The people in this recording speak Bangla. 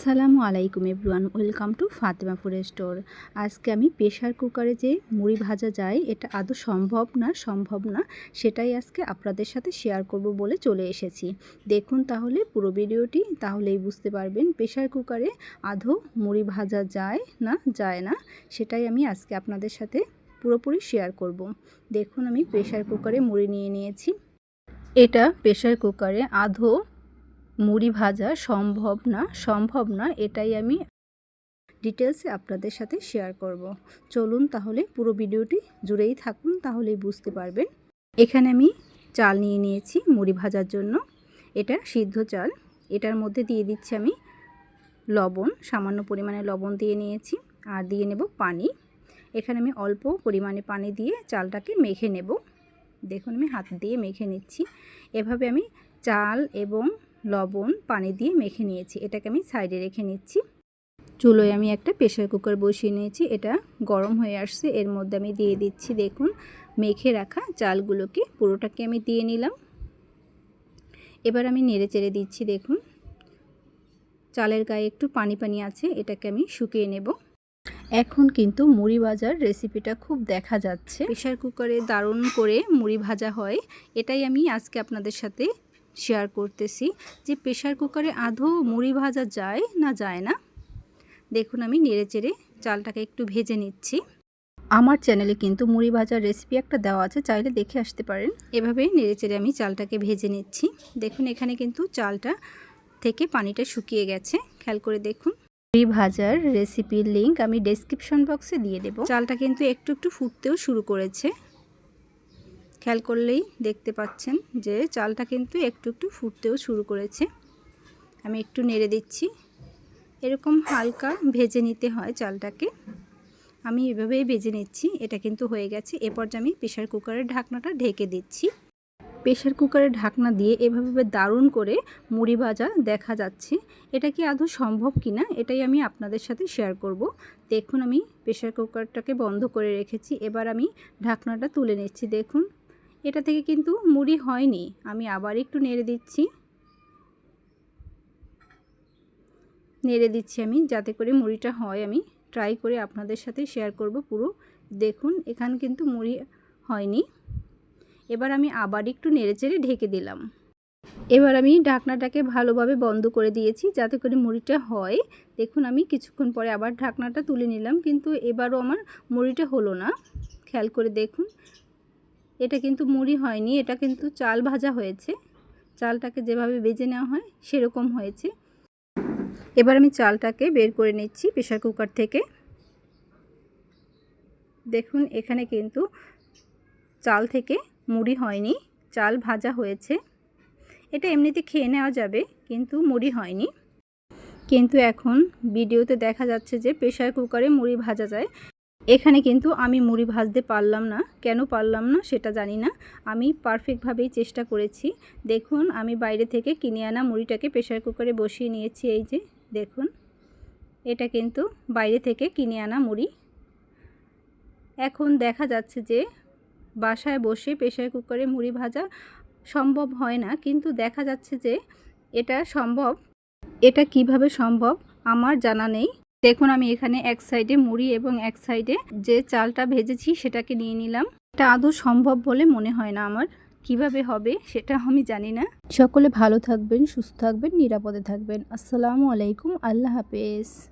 আসসালামু আলাইকুম everyone, welcome to Fatema food store. আজকে আমি প্রেশার কুকারে যে মুড়ি ভাজা যায়, এটা আদৌ সম্ভব না সম্ভব না, সেটাই আজকে আপনাদের সাথে শেয়ার করব বলে চলে এসেছি। দেখুন তাহলে পুরো ভিডিওটি, তাহলেই বুঝতে পারবেন প্রেশার কুকারে আদৌ মুড়ি ভাজা যায় না যায় না, সেটাই আমি আজকে আপনাদের সাথে পুরোপুরি শেয়ার করব। দেখুন আমি প্রেশার কুকারে মুড়ি নিয়ে নিয়েছি। এটা প্রেশার কুকারে আধো মুড়ি ভাজা সম্ভব না সম্ভব না, এটাই আমি ডিটেলসে আপনাদের সাথে শেয়ার করব। চলুন তাহলে পুরো ভিডিওটি জুড়েই থাকুন, তাহলেই বুঝতে পারবেন। এখানে আমি চাল নিয়ে নিয়েছি মুড়ি ভাজার জন্য। এটা সিদ্ধ চাল। এটার মধ্যে দিয়ে দিচ্ছি আমি লবণ, সামান্য পরিমাণে লবণ দিয়ে নিয়েছি আর দিয়ে নেব পানি। এখানে আমি অল্প পরিমাণে পানি দিয়ে চালটাকে মেখে নেব। দেখুন আমি হাত দিয়ে মেখে নিচ্ছি। এভাবে আমি চাল এবং লবণ, পানি দিয়ে মেখে নিয়েছি। এটাকে আমি সাইডে রেখে নিচ্ছি। চুলোয় আমি একটা প্রেশার কুকার বসিয়ে নিয়েছি। এটা গরম হয়ে আসছে। এর মধ্যে আমি দিয়ে দিচ্ছি, দেখুন, মেখে রাখা চালগুলোকে। পুরোটাকে আমি দিয়ে নিলাম। এবার আমি নেড়ে চেড়ে দিচ্ছি, দেখুন। চালের গায়ে একটু পানি পানি আছে। এটাকে আমি শুকিয়ে নেব। এখন কিন্তু মুড়ি ভাজার রেসিপিটা খুব দেখা যাচ্ছে। প্রেশার কুকারে দারুণ করে মুড়ি ভাজা হয়। এটাই আমি আজকে আপনাদের সাথে শেয়ার করতেছি যে প্রেশার কুকারে আধো মুড়ি ভাজা যায় না যায় না। দেখুন আমি নেড়ে চেড়ে চালটাকে একটু ভেজে নিচ্ছি। আমার চ্যানেলে কিন্তু মুড়ি ভাজার রেসিপি একটা দেওয়া আছে, চাইলে দেখে আসতে পারেন। এভাবে নেড়ে চেড়ে আমি চালটাকে ভেজে নিচ্ছি। দেখুন এখানে কিন্তু চালটা থেকে পানিটা শুকিয়ে গেছে, খেয়াল করে দেখুন। মুড়ি ভাজার রেসিপির লিঙ্ক আমি ডেসক্রিপশন বক্সে দিয়ে দেব। চালটা কিন্তু একটু একটু ফুটতেও শুরু করেছে। খেয়াল করলেই দেখতে পাচ্ছেন যে চালটা কিন্তু একটু একটু ফুটতেও শুরু করেছে। আমি একটু নেড়ে দিচ্ছি। এরকম হালকা ভেজে নিতে হয় চালটাকে। আমি এভাবেই ভেজে নিচ্ছি। এটা কিন্তু হয়ে গেছে। এরপর আমি প্রেশার কুকারের ঢাকনাটা ঢেকে দিচ্ছি। প্রেশার কুকারের ঢাকনা দিয়ে এভাবে দারুণ করে মুড়ি ভাজা দেখা যাচ্ছে। এটা কি আদৌ সম্ভব কি না এটাই আমি আপনাদের সাথে শেয়ার করব। দেখুন আমি প্রেশার কুকারটাকে বন্ধ করে রেখেছি। এবার আমি ঢাকনাটা তুলে নিচ্ছি। দেখুন এটা থেকে কিন্তু মুড়ি হয়নি। আমি আবার একটু নেড়ে দিচ্ছি। নেড়ে দিচ্ছি আমি, যাতে করে মুড়িটা হয়। আমি ট্রাই করে আপনাদের সাথে শেয়ার করব পুরো। দেখুন, এখানে কিন্তু মুড়ি হয়নি। এবার আমি আবার একটু নেড়ে চেড়ে ঢেকে দিলাম। এবার আমি ঢাকনাটাকে ভালোভাবে বন্ধ করে দিয়েছি, যাতে করে মুড়িটা হয়। দেখুন, আমি কিছুক্ষণ পরে আবার ঢাকনাটা তুলে নিলাম, কিন্তু এবারও আমার মুড়িটা হলো না। খেয়াল করে দেখুন এটা কিন্তু মুড়ি হয়নি, এটা কিন্তু চাল ভাজা হয়েছে। চালটাকে যেভাবে বেজে নেওয়া হয়, সেরকম হয়েছে। এবার আমি চালটাকে বের করে নিচ্ছি প্রেশার কুকার থেকে। দেখুন, এখানে কিন্তু চাল থেকে মুড়ি হয়নি, চাল ভাজা হয়েছে। এটা এমনিতে খেয়ে নেওয়া যাবে, কিন্তু মুড়ি হয়নি। কিন্তু এখন ভিডিওতে দেখা যাচ্ছে যে প্রেশার কুকারে মুড়ি ভাজা যায়। এখানে কিন্তু আমি মুড়ি ভাজতে পারলাম না। কেন পারলাম না সেটা জানি না। আমি পারফেক্টভাবেই চেষ্টা করেছি। দেখুন, আমি বাইরে থেকে কিনে আনা মুড়িটাকে প্রেশার কুকারে বসিয়ে নিয়েছি। এই যে, দেখুন, এটা কিন্তু বাইরে থেকে কিনে আনা মুড়ি। এখন দেখা যাচ্ছে যে, বাসায় বসে প্রেশার কুকারে মুড়ি ভাজা সম্ভব হয় না। কিন্তু দেখা যাচ্ছে যে, এটা সম্ভব। এটা কীভাবে সম্ভব আমার জানা নেই। দেখুন, আমি এখানে এক সাইডে মুড়ি এবং এক সাইডে যে চালটা ভেজেছি সেটাকে নিয়ে নিলাম। এটা আদৌ সম্ভব বলে মনে হয় না আমার। কীভাবে হবে সেটা আমি জানি না। সকলে ভালো থাকবেন, সুস্থ থাকবেন, নিরাপদে থাকবেন। আসসালামু আলাইকুম, আল্লাহ হাফেজ।